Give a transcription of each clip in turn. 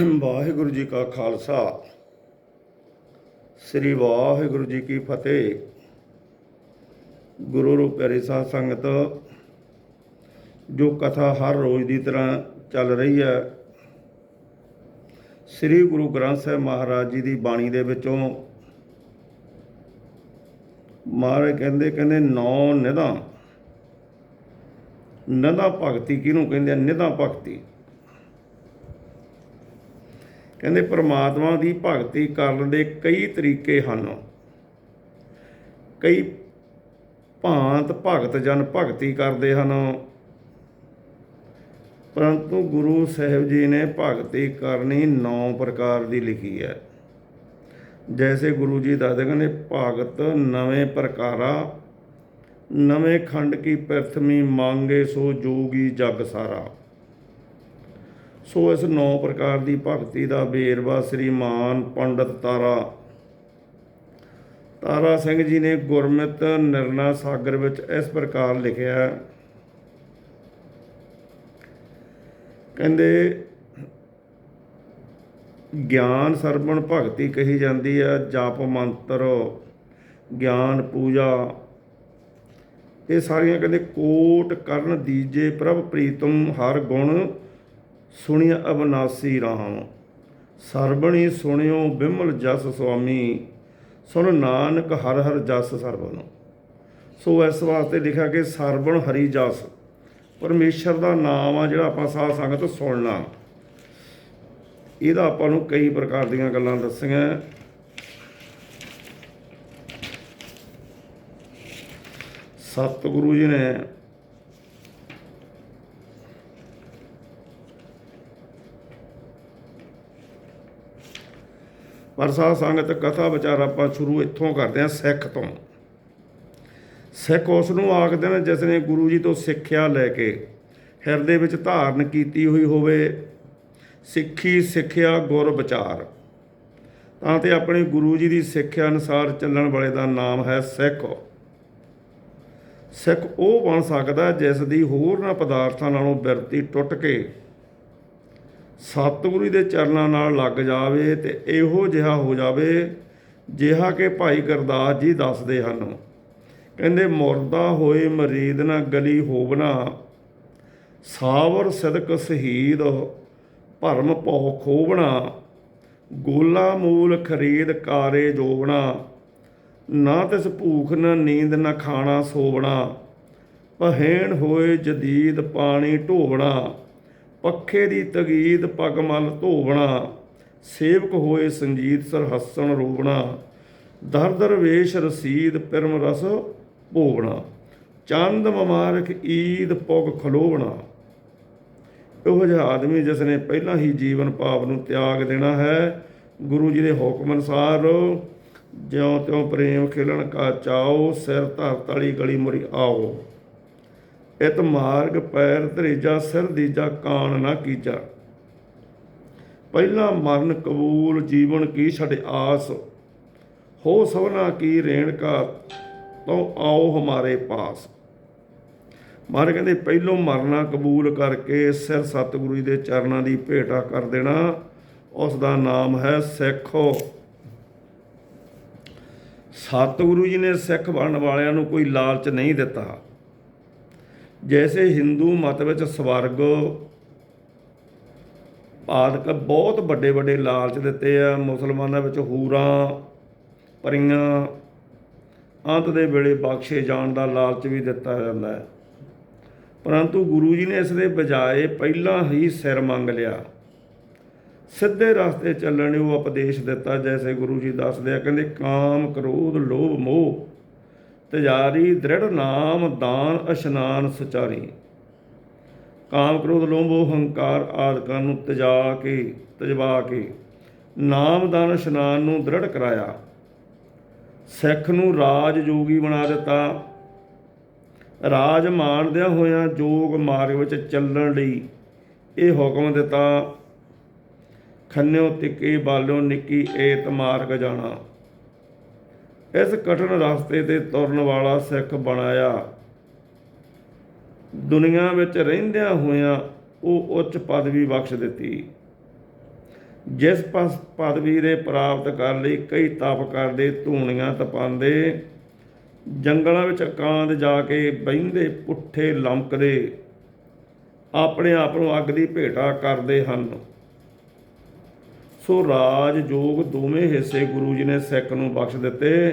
ਵਾਹਿਗੁਰੂ ਜੀ ਕਾ ਖਾਲਸਾ। ਸ੍ਰੀ ਵਾਹਿਗੁਰੂ ਜੀ ਕੀ ਫਤਿਹ। ਗੁਰੂ ਰੂਪ ਪਿਆਰੀ ਸਾਧ ਸੰਗਤ, ਜੋ ਕਥਾ ਹਰ ਰੋਜ਼ ਦੀ ਤਰ੍ਹਾਂ ਚੱਲ ਰਹੀ ਹੈ, ਸ੍ਰੀ ਗੁਰੂ ਗ੍ਰੰਥ ਸਾਹਿਬ ਮਹਾਰਾਜ ਜੀ ਦੀ ਬਾਣੀ ਦੇ ਵਿੱਚੋਂ ਮਹਾਰਾਜ ਕਹਿੰਦੇ ਕਹਿੰਦੇ, ਨੌ ਨਿਧਾਂ। ਨਿਧਾਂ ਭਗਤੀ ਕਿਹਨੂੰ ਕਹਿੰਦੇ ਆ? ਨਿਧਾਂ ਭਗਤੀ। ਕਹਿੰਦੇ ਪ੍ਰਮਾਤਮਾ ਦੀ ਭਗਤੀ ਕਰਨ ਦੇ ਕਈ ਤਰੀਕੇ ਹਨ। ਕਈ ਭਾਂਤ ਭਗਤ ਜਨ ਭਗਤੀ ਕਰਦੇ ਹਨ। ਪਰੰਤੂ ਗੁਰੂ ਸਾਹਿਬ ਜੀ ਨੇ ਭਗਤੀ ਕਰਨੀ ਨੌ ਪ੍ਰਕਾਰ ਦੀ ਲਿਖੀ ਹੈ। ਜੈਸੇ ਗੁਰੂ ਜੀ ਦੱਸਦੇ ਕਹਿੰਦੇ, ਭਗਤ ਨਵੇਂ ਪ੍ਰਕਾਰਾ, ਨਵੇਂ ਖੰਡ ਕੀ ਪ੍ਰਥਮੀ, ਮੰਗੇ ਸੋ ਜੋਗੀ ਜਗ ਸਾਰਾ। ਸੋ ਇਸ ਨੌ ਪ੍ਰਕਾਰ ਦੀ ਭਗਤੀ ਦਾ ਵੇਰਵਾ ਸ੍ਰੀਮਾਨ ਪੰਡਤ ਤਾਰਾ। ਤਾਰਾ ਸਿੰਘ ਜੀ ਨੇ ਗੁਰਮਿਤ ਨਿਰਣਾ ਸਾਗਰ ਵਿੱਚ ਇਸ ਪ੍ਰਕਾਰ ਲਿਖਿਆ ਹੈ। ਕਹਿੰਦੇ, ਗਿਆਨ ਸਰਵਣ ਭਗਤੀ ਕਹੀ ਜਾਂਦੀ ਹੈ, ਜਪ ਮੰਤਰ, ਗਿਆਨ ਪੂਜਾ। ਇਹ ਸਾਰੀਆਂ ਕਹਿੰਦੇ ਕੋਟ ਕਰਨ ਦੀਜੇ ਪ੍ਰਭ ਪ੍ਰੀਤਮ ਹਰ ਗੁਣ ਸੁਣਿਆ ਅਬਨਾਸੀ ਰਾਮ। ਸਰਬਣੀ ਸੁਣਿਓ ਬਿਮਲ ਜਸ ਸੁਆਮੀ। ਸੁਣ ਨਾਨਕ ਹਰ ਹਰ ਜਸ ਸਰਬਨ। ਸੋ ਇਸ ਵਾਸਤੇ ਲਿਖਿਆ ਕਿ ਸਰਬਣ ਹਰੀ ਜਸ। ਪਰਮੇਸ਼ਰ ਦਾ ਨਾਮ ਆ ਜਿਹੜਾ ਆਪਾਂ ਸਾਧ ਸੰਗਤ ਸੁਣਨਾ। ਇਹਦਾ ਆਪਾਂ ਨੂੰ ਕਈ ਪ੍ਰਕਾਰ ਦੀਆਂ ਗੱਲਾਂ ਦੱਸੀਆਂ। ਸਤਿਗੁਰੂ ਜੀ ਨੇ ਪਰ ਸਾਧ ਸੰਗਤ ਕਥਾ ਵਿਚਾਰ ਆਪਾਂ ਸ਼ੁਰੂ ਇੱਥੋਂ ਕਰਦੇ ਹਾਂ ਸਿੱਖ ਤੋਂ। ਸਿੱਖ ਉਸ ਨੂੰ ਆਖਦੇ ਨੇ ਜਿਸ ਨੇ ਗੁਰੂ ਜੀ ਤੋਂ ਸਿੱਖਿਆ ਲੈ ਕੇ ਹਿਰਦੇ ਵਿੱਚ ਧਾਰਨ ਕੀਤੀ ਹੋਈ ਹੋਵੇ, ਸਿੱਖੀ ਸਿੱਖਿਆ ਗੁਰ ਵਿਚਾਰ। ਤਾਂ ਤੇ ਆਪਣੇ ਗੁਰੂ ਜੀ ਦੀ ਸਿੱਖਿਆ ਅਨੁਸਾਰ ਚੱਲਣ ਵਾਲੇ ਦਾ ਨਾਮ ਹੈ ਸਿੱਖ। ਸਿੱਖ ਉਹ ਬਣ ਸਕਦਾ ਜਿਸ ਦੀ ਹੋਰਨਾਂ ਪਦਾਰਥਾਂ ਨਾਲੋਂ ਬਿਰਤੀ ਟੁੱਟ ਕੇ ਸਤਿਗੁਰੂ ਦੇ ਚਰਨਾਂ ਨਾਲ ਲੱਗ ਜਾਵੇ ਤੇ ਇਹੋ ਜਿਹਾ ਹੋ ਜਾਵੇ ਜਿਹਾ ਕਿ ਭਾਈ ਗੁਰਦਾਸ ਜੀ ਦੱਸਦੇ ਹਨ। ਕਹਿੰਦੇ, ਮੁਰਦਾ ਹੋਏ ਮਰੀਦ ਨਾ ਗਲੀ ਹੋਵਣਾ, ਸਾਵਰ ਸਦਕ ਸ਼ਹੀਦ ਭਰਮ ਭਉ ਖੋਵਣਾ, ਗੋਲਾ ਮੂਲ ਖਰੀਦ ਕਾਰੇ ਜੋਵਣਾ, ਨਾ ਤਿਸ ਭੂਖ ਨਾ ਨੀਂਦ ਨਾ ਖਾਣਾ ਸੋਵਣਾ ਪਹਿਣ ਹੋਏ ਜਦੀਦ ਪਾਣੀ ਢੋਵਣਾ। ਪੱਖੇ ਦੀ ਤਗੀਦ ਪਗ ਮਲ ਧੋਵਣਾ, ਸੇਵਕ ਹੋਏ ਸੰਗੀਤ ਸਰ ਹੱਸਣ ਰੋਵਣਾ, ਦਰ ਦਰ ਵੇਸ਼ ਰਸੀਦ ਪਿਰਮ ਰਸ ਭੋਵਣਾ, ਚੰਦ ਮਮਾਰਕ ਈਦ ਪੁਗ ਖਲੋਵਣਾ। ਇਹੋ ਜਿਹਾ ਆਦਮੀ ਜਿਸ ਨੇ ਪਹਿਲਾਂ ਹੀ ਜੀਵਨ ਭਾਵ ਨੂੰ ਤਿਆਗ ਦੇਣਾ ਹੈ, ਗੁਰੂ ਜੀ ਦੇ ਹੁਕਮ ਅਨੁਸਾਰ ਜਿਉਂ ਤਿਉਂ ਪ੍ਰੇਮ ਖਿਲਣ ਕਾ ਚਾਓ, ਸਿਰ ਧਰ ਤਲੀ ਗਲੀ ਮੁਰੀ ਆਓ। ਇਤ ਮਾਰਗ ਪੈਰ ਧਰੇਜਾ, ਸਿਰ ਦੀਜਾ ਕਾਣ ਨਾ ਕੀਜਾ। ਪਹਿਲਾ ਮਰਨ ਕਬੂਲ ਜੀਵਨ ਕੀ ਛੜ ਆਸ। ਹੋ ਸਭਨਾ ਕੀ ਰੇਣਕਾ ਤੋ ਆਓ ਹਮਾਰੇ ਪਾਸ। ਮਹਾਰਾਜ ਕਹਿੰਦੇ, ਪਹਿਲੋਂ ਮਰਨਾ ਕਬੂਲ ਕਰਕੇ ਸਿਰ ਸਤਿਗੁਰੂ ਜੀ ਦੇ ਚਰਨਾਂ ਦੀ ਭੇਟਾ ਕਰ ਦੇਣਾ। ਉਸ ਦਾ ਨਾਮ ਹੈ ਸਿੱਖੋ। ਸਤਿਗੁਰੂ ਜੀ ਨੇ ਸਿੱਖ ਬਣਨ ਵਾਲਿਆਂ ਨੂੰ ਕੋਈ ਲਾਲਚ ਨਹੀਂ ਦਿੱਤਾ। ਜੈਸੇ ਹਿੰਦੂ ਮਤ ਵਿੱਚ ਸਵਰਗ ਆਦਿਕ ਬਹੁਤ ਵੱਡੇ ਵੱਡੇ ਲਾਲਚ ਦਿੱਤੇ ਆ, ਮੁਸਲਮਾਨਾਂ ਵਿੱਚ ਹੂਰਾਂ, ਪਰੀਆਂ, ਅੰਤ ਦੇ ਵੇਲੇ ਬਖਸ਼ੇ ਜਾਣ ਦਾ ਲਾਲਚ ਵੀ ਦਿੱਤਾ ਜਾਂਦਾ ਹੈ। ਪਰੰਤੂ ਗੁਰੂ ਜੀ ਨੇ ਇਸ ਦੇ ਬਜਾਏ ਪਹਿਲਾਂ ਹੀ ਸਿਰ ਮੰਗ ਲਿਆ। ਸਿੱਧੇ ਰਸਤੇ ਚੱਲਣ ਨੂੰ ਉਪਦੇਸ਼ ਦਿੱਤਾ, ਜੈਸੇ ਗੁਰੂ ਜੀ ਦੱਸਦੇ ਆ, ਕਹਿੰਦੇ, ਕਾਮ, ਕ੍ਰੋਧ, ਲੋਭ, ਮੋਹ ਤਿਜਾਰੀ ਦ੍ਰਿੜ ਨਾਮ ਦਾਨ ਇਸ਼ਨਾਨ ਸੁਚਾਰੀ। ਕਾਮ ਕ੍ਰੋਧ ਲੋਭ ਹੰਕਾਰ ਆਦਿਕਾਂ ਨੂੰ ਤਜਾ ਕੇ, ਤਜਵਾ ਕੇ ਨਾਮ ਦਾਨ ਇਸ਼ਨਾਨ ਨੂੰ ਦ੍ਰਿੜ ਕਰਾਇਆ। ਸਿੱਖ ਨੂੰ ਰਾਜ ਜੋਗੀ ਬਣਾ ਦਿੱਤਾ। ਰਾਜ ਮਾਣਦਿਆਂ ਹੋਇਆਂ ਜੋਗ ਮਾਰਗ ਵਿੱਚ ਚੱਲਣ ਲਈ ਇਹ ਹੁਕਮ ਦਿੱਤਾ। ਖੰਨਿਓ, ਤਿੱਕੇ, ਬਾਲਿਓ, ਨਿੱਕੀ, ਏਤ, ਮਾਰਗ ਜਾਣਾ। ਇਸ ਕਠਨ ਰਸਤੇ ਤੇ ਤੁਰਨ ਵਾਲਾ ਸਿੱਖ ਬਣਾਇਆ। ਦੁਨੀਆ ਵਿੱਚ ਰਹਿੰਦਿਆਂ ਹੋਇਆਂ ਉਹ ਉੱਚ ਪਦਵੀ ਬਖਸ਼ ਦਿੱਤੀ। ਜਿਸ ਪਸ, ਪਦਵੀ ਦੇ ਪ੍ਰਾਪਤ ਕਰ ਲਈ ਕਈ ਤਪ ਕਰਦੇ, ਧੂਣੀਆਂ ਤਪਾਉਂਦੇ, ਜੰਗਲਾਂ ਵਿੱਚ ਕਾਂਦ ਜਾ ਕੇ ਬਹਿੰਦੇ, ਪੁੱਠੇ ਲੰਕਦੇ ਆਪਣੇ ਆਪ ਨੂੰ ਅੱਗ ਦੀ ਭੇਟਾ ਕਰਦੇ ਹਨ। ਸੋ ਰਾਜ ਜੋਗ ਦੋਵੇਂ ਹਿੱਸੇ ਗੁਰੂ ਜੀ ਨੇ ਸਿੱਖ ਨੂੰ ਬਖਸ਼ ਦਿੱਤੇ।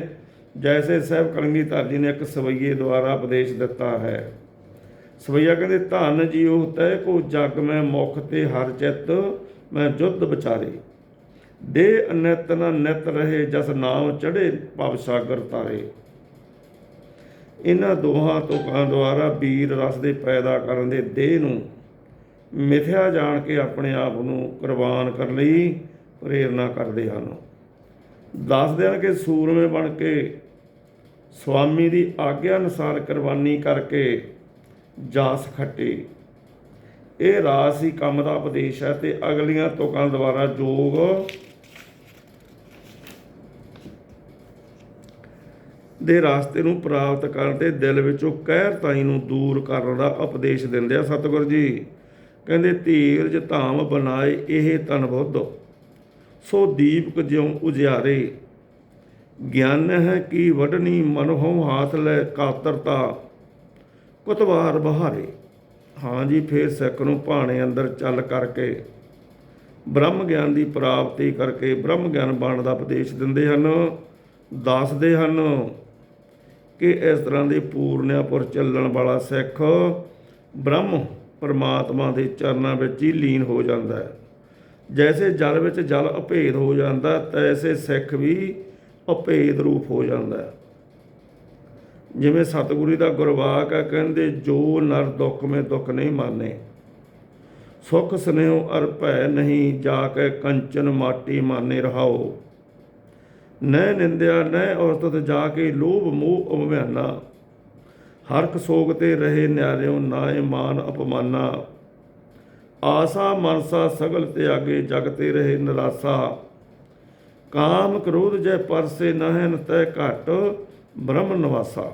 ਜੈਸੇ ਸਾਹਿਬ ਧਰ ਜੀ ਨੇ ਇੱਕ ਸਵਈਏ ਦੁਆਰਾ ਉਪਦੇਸ਼ ਦਿੱਤਾ ਹੈ। ਸਵਈਆ ਕਹਿੰਦੇ, ਧੰਨ ਜੀਉ ਤੈ ਕੋ ਜਗ, ਮੈਂ ਮੁਖ ਤੇ ਹਰ ਚਿਤ, ਮੈਂ ਜੁੱਧ ਵਿਚਾਰੇ। ਦੇ ਅਨਿਤ ਨ ਨਿਤ ਰਹੇ, ਜਸ ਨਾਮ ਚੜੇ ਭਵ ਸਾਗਰ ਤਾਰੇ। ਇਹਨਾਂ ਦੋਹਾਂ ਤੁਕਾਂ ਦੁਆਰਾ ਵੀਰ ਰਸ ਦੇ ਪੈਦਾ ਕਰਨ ਦੇ ਦੇਹ ਨੂੰ ਮਿਥਿਆ ਜਾਣ ਕੇ ਆਪਣੇ ਆਪ ਨੂੰ ਕੁਰਬਾਨ ਕਰਨ ਲਈ ਪ੍ਰੇਰਣਾ ਕਰਦੇ ਹਨ। ਦੱਸਦੇ ਹਨ ਕਿ ਸੂਰਮੇ ਬਣ ਕੇ ਸੁਆਮੀ ਦੀ ਆਗਿਆ ਅਨੁਸਾਰ ਕੁਰਬਾਨੀ ਕਰਕੇ ਜਾਸ ਖੱਟੇ। ਇਹ ਰਾਸ ਹੀ ਕੰਮ ਦਾ ਉਪਦੇਸ਼ ਹੈ ਤੇ ਅਗਲੀਆਂ ਤੁਕਾਂ ਦੁਆਰਾ ਜੋਗ ਦੇ ਰਾਸਤੇ ਨੂੰ ਪ੍ਰਾਪਤ ਕਰਨ ਤੇ ਦਿਲ ਵਿੱਚੋਂ ਕਹਿਰਤਾਈ ਨੂੰ ਦੂਰ ਕਰਨ ਦਾ ਉਪਦੇਸ਼ ਦਿੰਦੇ ਆ ਸਤਿਗੁਰ ਜੀ। ਕਹਿੰਦੇ, ਧੀਰਜ ਧਾਮ ਬਣਾਏ ਇਹ ਤਨ ਬੁੱਧ ਸੋ ਦੀਪਕ ਜਿਉ ਉਜਿਆਰੇ ਗਿਆਨ ਹੈ ਕੀ ਵਡਨੀ ਮਨੋਂ ਹਾਥ ਲੈ ਕਾਤਰਤਾ, ਕੁਤਵਾਰ ਬਹਾਰੇ। ਹਾਂ ਜੀ, ਫੇਰ ਸਿੱਖ ਨੂੰ ਭਾਣੇ ਅੰਦਰ ਚੱਲ ਕਰਕੇ, ਬ੍ਰਹਮ ਗਿਆਨ ਦੀ ਪ੍ਰਾਪਤੀ ਕਰਕੇ ਬ੍ਰਹਮ ਗਿਆਨ ਬਣਨ ਦਾ ਉਪਦੇਸ਼ ਦਿੰਦੇ ਹਨ। ਦੱਸਦੇ ਹਨ ਕਿ ਇਸ ਤਰ੍ਹਾਂ ਦੇ ਪੂਰਨਿਆਪੁਰ ਚੱਲਣ ਵਾਲਾ ਸਿੱਖ ਬ੍ਰਹਮ ਪਰਮਾਤਮਾ ਦੇ ਚਰਨਾਂ ਵਿੱਚ ਹੀ ਲੀਨ ਹੋ ਜਾਂਦਾ ਹੈ। ਜੈਸੇ ਜਲ ਵਿੱਚ ਜਲ ਅਭੇਦ ਹੋ ਜਾਂਦਾ, ਤੈਸੇ ਸਿੱਖ ਵੀ ਅਭੇਦ ਰੂਪ ਹੋ ਜਾਂਦਾ ਜਿਵੇਂ ਸਤਿਗੁਰੂ ਦਾ ਗੁਰਵਾਕ ਹੈ, ਕਹਿੰਦੇ ਜੋ ਨਰ ਦੁੱਖ ਮੇ ਦੁੱਖ ਨਹੀਂ ਮਾਨੇ, ਸੁਖ ਸਨੇਹ ਅਰ ਭੈ ਨਹੀਂ ਜਾ ਕੇ ਕੰਚਨ ਮਾਟੀ ਮਾਨੇ ਰਹਾਓ। ਨੈ ਨਿੰਦਿਆ ਨੈ ਔਸਤ ਜਾ ਕੇ ਲੋਭ ਮੋਹ ਅਭਿਆਨਾ ਹਰਖ ਸੋਗ ਤੇ ਰਹੇ ਨਿਆਰਿਓ ਨਾਏ ਮਾਨ ਅਪਮਾਨਾ। ਆਸਾ ਮਨਸਾ ਸਗਲ ਤਿਆਗੇ ਜਗ ਤੇ ਰਹੇ ਨਿਰਾਸਾ। ਕਾਮ ਕ੍ਰੋਧ ਜੈ ਪਰਸੇ ਨਹਿਨ ਤੈ ਘਟ, ਬ੍ਰਹਮ ਨਿਵਾਸਾ।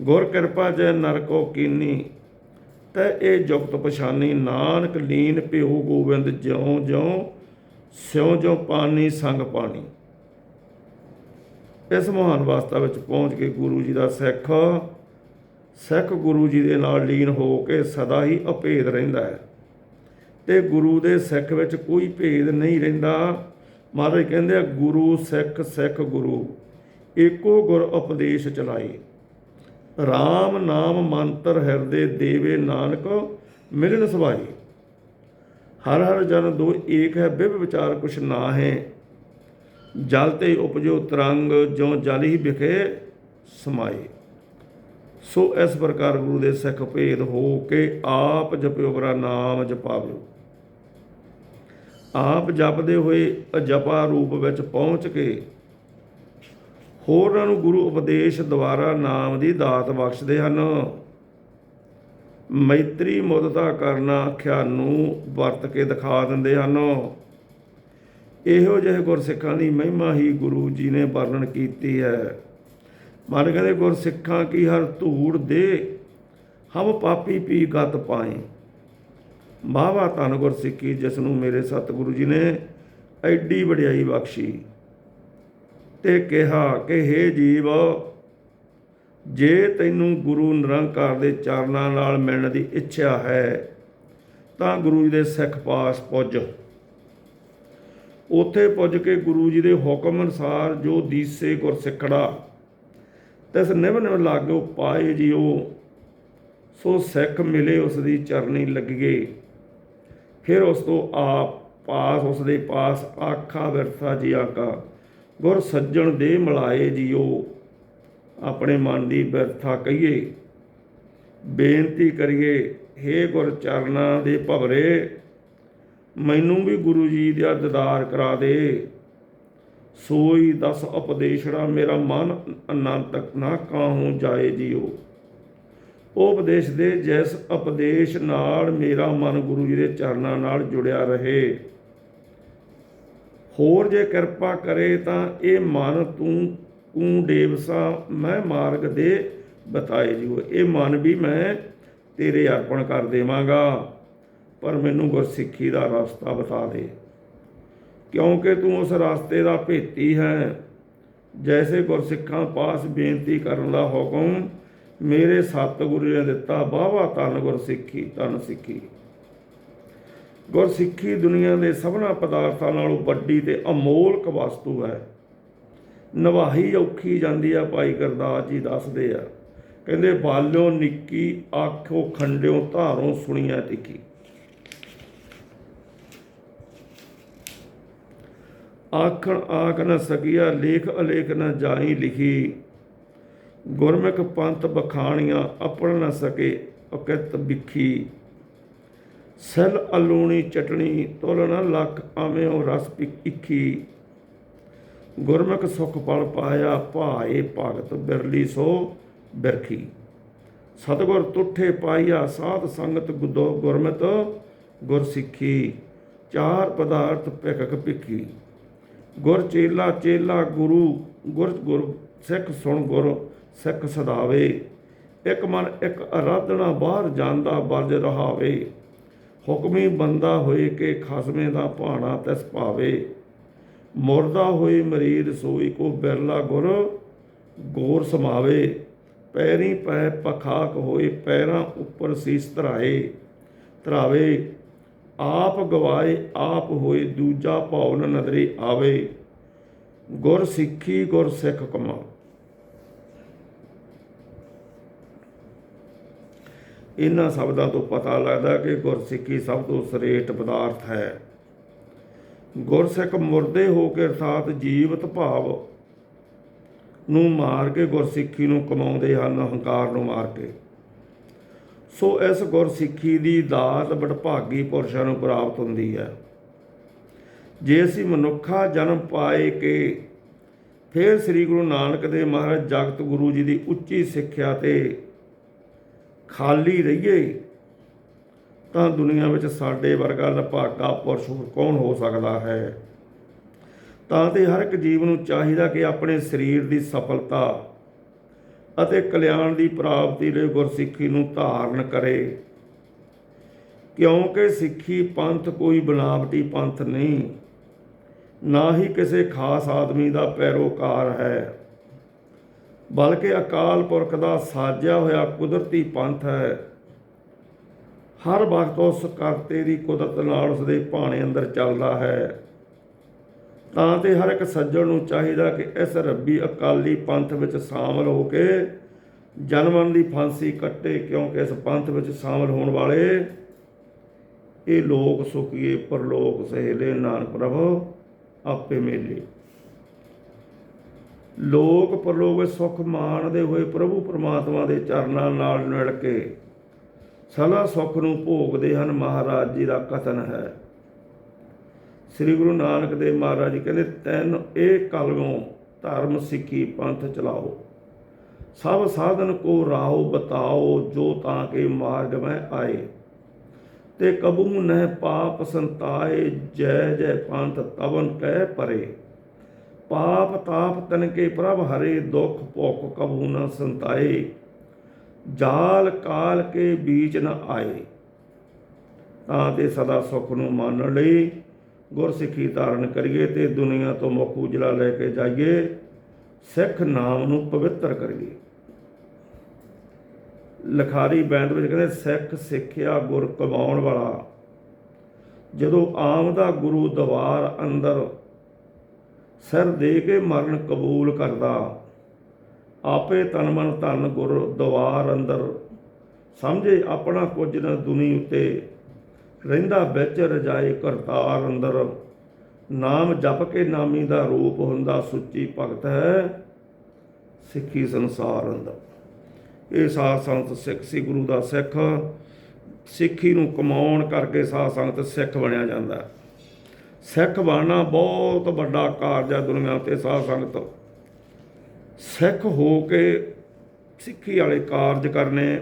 ਗੁਰ ਕਿਰਪਾ ਜੈ ਨਰਕੋ ਕੀਨੀ, ਤੈ ਇਹ ਜੁਗਤ ਪਛਾਨੀ। ਨਾਨਕ ਲੀਨ ਪਿਓ ਗੋਬਿੰਦ ਜਿਉ ਜਿਉ, ਸਿਉ ਜਿਉ ਪਾਣੀ ਸੰਗ ਪਾਣੀ ਇਸ ਮਹਾਨ ਵਾਸਤਾ ਵਿੱਚ ਪਹੁੰਚ ਕੇ ਗੁਰੂ ਜੀ ਦਾ ਸਿੱਖ ਸਿੱਖ ਗੁਰੂ ਜੀ ਦੇ ਨਾਲ ਲੀਨ ਹੋ ਕੇ ਸਦਾ ਹੀ ਅਭੇਦ ਰਹਿੰਦਾ ਹੈ। ਤੇ ਗੁਰੂ ਦੇ ਸਿੱਖ ਵਿੱਚ ਕੋਈ ਭੇਦ ਨਹੀਂ ਰਹਿੰਦਾ। ਮਹਾਰਾਜ ਕਹਿੰਦੇ ਆ, ਗੁਰੂ ਸਿੱਖ ਸਿੱਖ ਗੁਰੂ, ਏਕੋ ਗੁਰ ਉਪਦੇਸ਼ ਚਲਾਏ। RAM ਨਾਮ ਮੰਤਰ ਹਿਰਦੇ ਦੇਵੇ ਨਾਨਕ ਮਿਲਣ ਸਵਾਈ ਹਰ ਹਰ ਜਨ ਦੋ ਏਕ ਹੈ ਬਿਭ ਵਿਚਾਰ ਕੁਛ ਨਾ ਹੈ ਜਲ ਤੇ ਉਪਜੋ ਤਰੰਗ ਜੋ ਜਲ ਹੀ ਵਿਖੇ ਸਮਾਏ। ਸੋ ਇਸ ਪ੍ਰਕਾਰ ਗੁਰੂ ਦੇ ਸਿੱਖ ਭੇਦ ਹੋ ਕੇ ਆਪ ਜਪਿਓ, ਬਰਾ ਨਾਮ ਜਪਾਵਿਓ। ਆਪ ਜਪਦੇ ਹੋਏ ਅਜਪਾ ਰੂਪ ਵਿੱਚ ਪਹੁੰਚ ਕੇ ਹੋਰਾਂ ਨੂੰ ਗੁਰੂ ਉਪਦੇਸ਼ ਦੁਆਰਾ ਨਾਮ ਦੀ ਦਾਤ ਬਖਸ਼ਦੇ ਹਨ। ਮੈਤਰੀ ਮੁਦਤਾ ਕਰਨਾ ਆਖਿਆ ਨੂੰ ਵਰਤ ਕੇ ਦਿਖਾ ਦਿੰਦੇ ਹਨ। ਇਹੋ ਜਿਹੇ ਗੁਰਸਿੱਖਾਂ ਦੀ ਮਹਿਮਾ ਹੀ ਗੁਰੂ ਜੀ ਨੇ ਵਰਣਨ ਕੀਤੀ ਹੈ। ਮਨ ਕਹਿੰਦੇ, ਗੁਰਸਿੱਖਾਂ ਕੀ ਹਰ ਧੂੜ ਦੇ? ਹਮ ਪਾਪੀ ਪੀ ਗਤ ਪਾਏ। ਬਾਵਾ ਧੰਨ ਗੁਰਸਿੱਖੀ ਜਿਸ ਨੂੰ ਮੇਰੇ ਸਤਿਗੁਰੂ ਜੀ ਨੇ ਐਡੀ ਵਡਿਆਈ ਬਖਸ਼ੀ ਤੇ ਕਿਹਾ ਕਿ हे ਜੀਵ, ਜੇ ਤੈਨੂੰ ਗੁਰੂ ਨਿਰੰਕਾਰ ਦੇ ਚਰਨਾਂ ਨਾਲ ਮਿਲਣ ਦੀ ਇੱਛਾ ਹੈ, ਤਾਂ ਗੁਰੂ ਜੀ ਦੇ ਸਿੱਖ ਪਾਸ ਪੁੱਜ। ਉੱਥੇ ਪੁੱਜ ਕੇ ਗੁਰੂ ਜੀ ਦੇ ਹੁਕਮ ਅਨੁਸਾਰ ਜੋ ਦੀਸੇ ਗੁਰ ਸਿੱਖੜਾ, ਤਿਸ ਨਿਵ ਨਿਵ ਲਾਗੋ ਪਾਏ ਜਿਉ, ਸੋ ਸਿੱਖ ਮਿਲੇ ਉਸ ਦੀ ਚਰਨੀ ਲੱਗੀਏ ਫਿਰ ਉਸ ਤੋਂ ਆਪ ਪਾਸ, ਉਸ ਦੇ ਪਾਸ ਆਖਾ ਵਿਰਥਾ ਜੀ ਆਕਾ ਗੁਰ ਸੱਜਣ ਦੇ ਮਿਲਾਏ ਜੀਓ, ਆਪਣੇ ਮਨ ਦੀ ਵਿਰਥਾ ਕਹੀਏ। ਬੇਨਤੀ ਕਰੀਏ, ਹੇ ਗੁਰ ਚਰਨਾਂ ਦੇ ਭਵਰੇ, ਮੈਨੂੰ ਵੀ ਗੁਰੂ ਜੀ ਦਾ ਦੀਦਾਰ ਕਰਾ ਦੇ। ਸੋਈ ਦਸ ਉਪਦੇਸ਼ੜਾ ਮੇਰਾ ਮਨ ਅਨੰਤ ਨਾ ਕਾਹੂ ਜਾਏ ਜਿਉ ਉਹ ਉਪਦੇਸ਼ ਦੇ ਜਿਸ ਉਪਦੇਸ਼ ਨਾਲ ਮੇਰਾ ਮਨ ਗੁਰੂ ਜੀ ਦੇ ਚਰਨਾਂ ਨਾਲ ਜੁੜਿਆ ਰਹੇ। ਹੋਰ ਜੇ ਕਿਰਪਾ ਕਰੇ ਤਾਂ ਇਹ ਮਨ ਤੂੰ ਤੂੰ ਦੇਵਸਾ ਮੈਂ ਮਾਰਗ ਦੇ ਬਤਾਏ ਜਿਉ ਇਹ ਮਨ ਵੀ ਮੈਂ ਤੇਰੇ ਅਰਪਣ ਕਰ ਦੇਵਾਂਗਾ, ਪਰ ਮੈਨੂੰ ਗੁਰਸਿੱਖੀ ਦਾ ਰਸਤਾ ਬਤਾ ਦੇ। ਕਿਉਂਕਿ ਤੂੰ ਉਸ ਰਸਤੇ ਦਾ ਭੇਤੀ ਹੈ, ਜੈਸੇ ਗੁਰਸਿੱਖਾਂ ਪਾਸ ਬੇਨਤੀ ਕਰਨ ਦਾ ਹੁਕਮ ਮੇਰੇ ਸਤਿਗੁਰੂ ਨੇ ਦਿੱਤਾ ਬਾਵਾ ਤਨ ਗੁਰਸਿੱਖੀ ਤਨ ਸਿੱਖੀ। ਗੁਰਸਿੱਖੀ ਦੁਨੀਆ ਦੇ ਸਭਨਾ ਪਦਾਰਥਾਂ ਨਾਲੋਂ ਵੱਡੀ ਤੇ ਅਮੋਲਕ ਵਸਤੂ ਹੈ। ਨਵਾਹੀ ਔਖੀ ਜਾਂਦੀ ਆ, ਭਾਈ ਗੁਰਦਾਸ ਜੀ ਦੱਸਦੇ ਆ। ਕਹਿੰਦੇ ਬਾਲਿਓ ਨਿੱਕੀ, ਆਖੋ ਖੰਡਿਓ ਧਾਰੋਂ ਸੁਣੀਆਂ ਤਿੱਖੀ। ਆਖਣ ਆਖ ਨ ਸਕੀਆ, ਲੇਖ ਅਲੇਖ ਨਾ ਜਾਈ ਲਿਖੀ। ਗੁਰਮੁਖ ਪੰਥ ਬਖਾਣੀਆਂ ਆਪਣ ਨਾ ਸਕੇ, ਅਕਿਤ ਬਿਖੀ। ਸਲ ਅਲੂਣੀ ਚਟਣੀ ਤੋਲਣ ਲੱਖ, ਆਵੇਂ ਰਸ ਇਖੀ। ਗੁਰਮੁਖ ਸੁਖ ਪਲ ਪਾਇਆ, ਭਾਏ ਭਗਤ ਬਿਰਲੀ ਸੋ ਬਿਰਖੀ। ਸਤਗੁਰ ਤੁਠੇ ਪਾਈਆ ਸਾਧ ਸੰਗਤ ਗੁਦੋ ਗੁਰਮਤ ਗੁਰ ਸਿੱਖੀ। ਚਾਰ ਪਦਾਰਥ ਭਿਖਕ ਭਿੱਖੀ। ਗੁਰ ਚੇਲਾ ਚੇਲਾ ਗੁਰੂ, ਗੁਰ ਗੁਰ ਸਿੱਖ ਸੁਣ ਗੁਰ ਸਿੱਖ ਸਦਾਵੇ, ਇੱਕ ਮਨ ਇੱਕ ਅਰਾਧਨਾ ਬਾਹਰ ਜਾਂਦਾ ਬਰਜ ਰਹਾਵੇ। ਹੁਕਮੀ ਬੰਦਾ ਹੋਏ ਕਿ ਖਸਮੇ ਦਾ ਭਾਣਾ ਤਿਸ ਭਾਵੇ। ਮੁਰਦਾ ਹੋਈ ਮਰੀਰ ਸੋਈ ਕੋ ਬਿਰਲਾ ਗੁਰ ਗੌਰ ਸਮਾਵੇ। ਪੈਰੀ ਪੈ ਪਖਾਕ ਹੋਏ ਪੈਰਾਂ ਉੱਪਰ ਸੀਸ ਧਰਾਏ। ਧਰਾਵੇ, ਆਪ ਗਵਾਏ ਆਪ ਹੋਏ ਦੂਜਾ ਭਾਵਨ ਨ ਆਵੇ। ਗੁਰ ਸਿੱਖੀ ਗੁਰ ਸਿੱਖ ਕਮਾ ਇਹਨਾਂ ਸ਼ਬਦਾਂ ਤੋਂ ਪਤਾ ਲੱਗਦਾ ਕਿ ਗੁਰਸਿੱਖੀ ਸਭ ਤੋਂ ਸਰੇਟ ਪਦਾਰਥ ਹੈ। ਗੁਰਸਿੱਖ ਮੁਰਦੇ ਹੋ ਕੇ ਅਰਥਾਤ ਜੀਵਤ ਭਾਵ ਨੂੰ ਮਾਰ ਕੇ ਗੁਰਸਿੱਖੀ ਨੂੰ ਕਮਾਉਂਦੇ ਹਨ, ਹੰਕਾਰ ਨੂੰ ਮਾਰ ਕੇ। ਸੋ ਇਸ ਗੁਰਸਿੱਖੀ ਦੀ ਦਾਤ ਬੜਭਾਗੀ ਪੁਰਸ਼ਾਂ ਨੂੰ ਪ੍ਰਾਪਤ ਹੁੰਦੀ ਹੈ। ਜੇ ਅਸੀਂ ਮਨੁੱਖਾ ਜਨਮ ਪਾਏ ਕਿ ਫਿਰ ਸ੍ਰੀ ਗੁਰੂ ਨਾਨਕ ਦੇਵ ਮਹਾਰਾਜ ਜਗਤ ਗੁਰੂ ਜੀ ਦੀ ਉੱਚੀ ਸਿੱਖਿਆ ਤੇ ਖਾਲੀ ਰਹੀਏ, ਤਾਂ ਦੁਨੀਆ ਵਿੱਚ ਸਾਡੇ ਵਰਗਾ ਲਭਾਗਾ ਪੁਰਸ਼ ਹੋਰ ਕੌਣ ਹੋ ਸਕਦਾ ਹੈ? ਤਾਂ ਤੇ ਹਰ ਇੱਕ ਜੀਵ ਨੂੰ ਚਾਹੀਦਾ ਕਿ ਆਪਣੇ ਸਰੀਰ ਦੀ ਸਫਲਤਾ ਅਤੇ ਕਲਿਆਣ ਦੀ ਪ੍ਰਾਪਤੀ ਲਈ ਗੁਰਸਿੱਖੀ ਨੂੰ ਧਾਰਨ ਕਰੇ। ਕਿਉਂਕਿ ਸਿੱਖੀ ਪੰਥ ਕੋਈ ਬਨਾਵਟੀ ਪੰਥ ਨਹੀਂ, ਨਾ ਹੀ ਕਿਸੇ ਖਾਸ ਆਦਮੀ ਦਾ ਪੈਰੋਕਾਰ ਹੈ। ਬਲਕਿ ਅਕਾਲ ਪੁਰਖ ਦਾ ਸਾਜਿਆ ਹੋਇਆ ਕੁਦਰਤੀ ਪੰਥ ਹੈ। ਹਰ ਵਕਤ ਉਸ ਕਰਤੇ ਦੀ ਕੁਦਰਤ ਨਾਲ ਉਸ ਦੇ ਭਾਣੇ ਅੰਦਰ ਚੱਲਦਾ ਹੈ। ਤਾਂ ਤੇ ਹਰ ਇੱਕ ਸੱਜਣ ਨੂੰ ਚਾਹੀਦਾ ਕਿ ਇਸ ਰੱਬੀ ਅਕਾਲੀ ਪੰਥ ਵਿੱਚ ਸ਼ਾਮਲ ਹੋ ਕੇ ਜਨਮਨ ਦੀ ਫਾਂਸੀ ਕੱਟੇ, ਕਿਉਂਕਿ ਇਸ ਪੰਥ ਵਿੱਚ ਸ਼ਾਮਲ ਹੋਣ ਵਾਲੇ ਇਹ ਲੋਕ ਸੁਖੀਏ ਪਰਲੋਕ ਸਹੇਲੇ, ਨਾਨਕ ਪ੍ਰਭੂ, ਆਪੇ ਮੇਲੇ। ਲੋਕ ਪਰਲੋਕ ਵਿੱਚ ਸੁਖ ਮਾਣਦੇ ਹੋਏ ਪ੍ਰਭੂ ਪਰਮਾਤਮਾ ਦੇ ਚਰਨਾਂ ਨਾਲ ਮਿਲ ਕੇ ਸਦਾ ਸੁਖ ਨੂੰ ਭੋਗਦੇ ਹਨ ਮਹਾਰਾਜ ਜੀ ਦਾ ਕਥਨ ਹੈ। ਸ੍ਰੀ ਗੁਰੂ ਨਾਨਕ ਦੇਵ ਮਹਾਰਾਜ ਜੀ ਕਹਿੰਦੇ, ਤੈਨ ਇਹ ਕਲਮੋਂ ਧਰਮ ਸਿੱਖੀ ਪੰਥ ਚਲਾਓ। ਸਭ ਸਾਧਨ ਕੋ ਰਾਹੋ ਬਤਾਓ, ਜੋ ਤਾਂ ਕੇ ਮਾਰਗ ਮੈਂ ਆਏ। ਤੇ ਕਬੂ ਨਹਿ ਪਾਪ ਸੰਤਾਏ, ਜੈ ਜੈ ਪੰਥ ਤਵਨ ਕਹਿ ਪਰੇ। ਪਾਪ ਤਾਪ ਤਨ ਕੇ ਪ੍ਰਭ ਹਰੇ ਦੁਖ ਭੁਖ ਕਬੂ ਨਾ ਸੰਤਾਏ, ਜਾਲ ਕਾਲ ਕੇ ਬੀਚ ਨ ਆਏ। ਤਾਂ ਤੇ ਸਦਾ ਸੁਖ ਨੂੰ ਮਾਨਣ ਲਈ ਗੁਰਸਿੱਖੀ ਧਾਰਨ ਕਰੀਏ ਤੇ ਦੁਨੀਆ ਤੋਂ ਮੁਖ ਉਜਲਾ ਲੈ ਕੇ ਜਾਈਏ, ਸਿੱਖ ਨਾਮ ਨੂੰ ਪਵਿੱਤਰ ਕਰੀਏ। ਲਖਾਰੀ ਬੈਂਡ ਵਿੱਚ ਕਹਿੰਦੇ, ਸਿੱਖ ਸਿੱਖਿਆ ਗੁਰ ਕਮਾਉਣ ਵਾਲਾ, ਜਦੋਂ ਆਮਦਾ ਗੁਰੂ ਦਵਾਰ ਅੰਦਰ ਸਿਰ ਦੇ ਕੇ ਮਰਨ ਕਬੂਲ ਕਰਦਾ। ਆਪੇ ਤਨ ਮਨ ਧਨ ਗੁਰ ਦਵਾਰ ਅੰਦਰ। ਸਮਝੇ ਆਪਣਾ ਕੁਝ ਨਾ ਦੁਨੀ ਉਤੇ। ਰਹਿੰਦਾ ਵਿੱਚ ਰਜਾਏ ਕਰਤਾਰ ਅੰਦਰ। ਨਾਮ ਜਪ ਕੇ ਨਾਮੀ ਦਾ ਰੂਪ ਹੁੰਦਾ ਸੁੱਚੀ ਭਗਤ ਹੈ। ਸਿੱਖੀ ਸੰਸਾਰ ਅੰਦਰ। ਇਹ ਸਾਧ ਸੰਗਤ ਸਿੱਖ ਸੀ, ਗੁਰੂ ਦਾ ਸਿੱਖ। ਸਿੱਖੀ ਨੂੰ ਕਮਾਉਣ ਕਰਕੇ ਸਾਧ ਸੰਗਤ ਸਿੱਖ ਬਣਿਆ ਜਾਂਦਾ। ਸਿੱਖ ਬਣਨਾ ਬਹੁਤ ਵੱਡਾ ਕਾਰਜ ਹੈ ਦੁਨੀਆ ਤੇ ਸਾਧ ਸੰਗਤ। ਸਿੱਖ ਹੋ ਕੇ ਸਿੱਖੀ ਵਾਲੇ ਕਾਰਜ ਕਰਨੇ,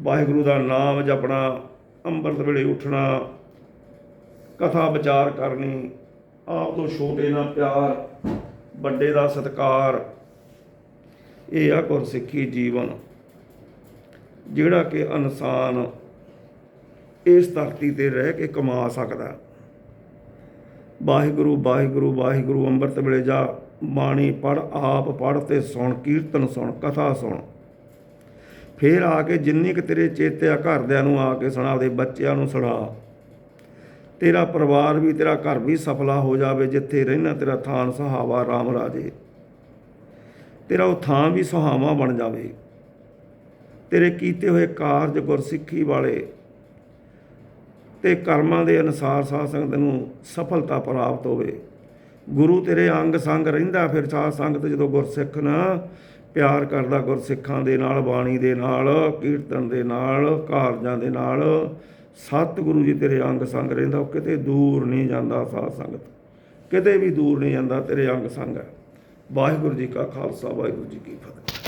ਵਾਹਿਗੁਰੂ ਦਾ ਨਾਮ ਜਪਣਾ, ਅੰਮ੍ਰਿਤ ਵੇਲੇ ਉੱਠਣਾ, ਕਥਾ ਵਿਚਾਰ ਕਰਨੀ, ਆਪ ਤੋਂ ਛੋਟੇ ਨਾਲ ਪਿਆਰ, ਵੱਡੇ ਦਾ ਸਤਿਕਾਰ, ਇਹ ਆ ਗੁਰਸਿੱਖੀ ਜੀਵਨ। ਜਿਹੜਾ ਕਿ ਇਨਸਾਨ ਇਸ ਧਰਤੀ ਤੇ ਰਹਿ ਕੇ ਕਮਾ ਸਕਦਾ। ਵਾਹਿਗੁਰੂ ਵਾਹਿਗੁਰੂ ਵਾਹਿਗੁਰੂ, ਅੰਮ੍ਰਿਤ ਵੇਲੇ ਜਾ, ਬਾਣੀ ਪੜ ਆਪ ਪੜ ਤੇ ਸੁਣ, ਕੀਰਤਨ ਸੁਣ, ਕਥਾ ਸੁਣ। ਫੇਰ ਆ ਕੇ ਜਿੰਨੀ ਕੁ ਤੇਰੇ ਚੇਤੇ ਆ ਘਰਦਿਆਂ ਨੂੰ ਆ ਕੇ ਸੁਣਾ ਦੇ, ਬੱਚਿਆਂ ਨੂੰ ਸੁਣਾ। ਤੇਰਾ ਪਰਿਵਾਰ ਵੀ, ਤੇਰਾ ਘਰ ਵੀ ਸਫਲਾ ਹੋ ਜਾਵੇ, ਜਿੱਥੇ ਰਹਿਣਾ ਤੇਰਾ ਥਾਨ ਸਹਾਵਾ ਰਾਮ ਰਾਜੇ। ਤੇਰਾ ਉਹ ਥਾਂ ਵੀ ਸੁਹਾਵਾ ਬਣ ਜਾਵੇ। ਤੇਰੇ ਕੀਤੇ ਹੋਏ ਕਾਰਜ ਗੁਰਸਿੱਖੀ ਵਾਲੇ ਤੇ ਕਰਮਾਂ ਦੇ ਅਨੁਸਾਰ ਸਾਧ ਸੰਗਤ ਨੂੰ ਸਫਲਤਾ ਪ੍ਰਾਪਤ ਹੋਵੇ। ਗੁਰੂ ਤੇਰੇ ਅੰਗ ਸੰਗ ਰਹਿੰਦਾ, ਫਿਰ ਸਾਧ ਸੰਗਤ ਜਦੋਂ ਗੁਰਸਿੱਖ ਨਾ ਪਿਆਰ ਕਰਦਾ ਗੁਰਸਿੱਖਾਂ ਦੇ ਨਾਲ, ਬਾਣੀ ਦੇ ਨਾਲ, ਕੀਰਤਨ ਦੇ ਨਾਲ, ਕਾਰਜਾਂ ਦੇ ਨਾਲ, ਸਤਿਗੁਰੂ ਜੀ ਤੇਰੇ ਅੰਗ ਸੰਗ ਰਹਿੰਦਾ, ਉਹ ਕਿਤੇ ਦੂਰ ਨਹੀਂ ਜਾਂਦਾ ਸਾਧ ਸੰਗਤ। ਕਿਤੇ ਵੀ ਦੂਰ ਨਹੀਂ ਜਾਂਦਾ, ਤੇਰੇ ਅੰਗ ਸੰਗ ਹੈ। ਵਾਹਿਗੁਰੂ ਜੀ ਕਾ ਖਾਲਸਾ, ਵਾਹਿਗੁਰੂ ਜੀ ਕੀ ਫਤਿਹ।